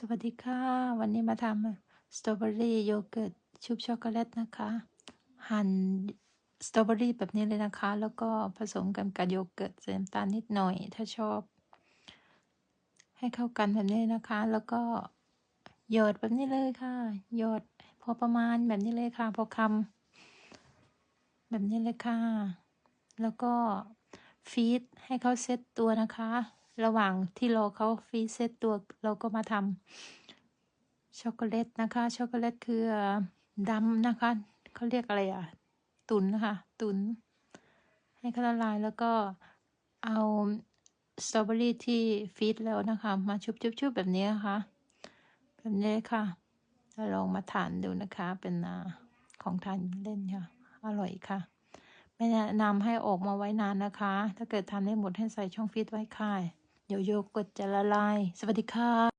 สวัสดีค่ะ วันนี้มาทำสตรอเบอรี่โยเกิร์ตชุบช็อกโกแลตนะคะ หั่นสตรอเบอรี่แบบนี้เลยนะคะ แล้วก็ผสมกันกับโยเกิร์ตใส่น้ำตาลนิดหน่อย ถ้าชอบ ให้เข้ากันแบบนี้นะคะ แล้วก็หยอดแบบนี้เลยค่ะหยอดพอประมาณแบบนี้เลยค่ะ พอคำแบบนี้เลยค่ะ แล้วก็ฟีดให้เขาเซตตัวนะคะ ระหว่างที่รอเขาฟีดเซตตัวเราก็มาทำช็อกโกแลตนะคะ ช็อกโกแลตคือดำนะคะ เขาเรียกอะไรอะตุนนะคะ ตุน ให้เขาละลายแล้วก็เอาสตรอเบอรี่ที่ฟีดแล้วนะคะ มาชุบๆแบบนี้นะคะ แบบนี้ค่ะแล้วลองมาทานดูนะคะ เป็นอของทานเล่นค่ะ อร่อยค่ะ ไม่แนะนำให้ออกมาไว้นานนะคะ ถ้าเกิดทานไม่หมดให้ใส่ช่องฟรีซไว้ค่ะ เดี๋ยวโยเกิร์ตจะละลาย สวัสดีค่ะ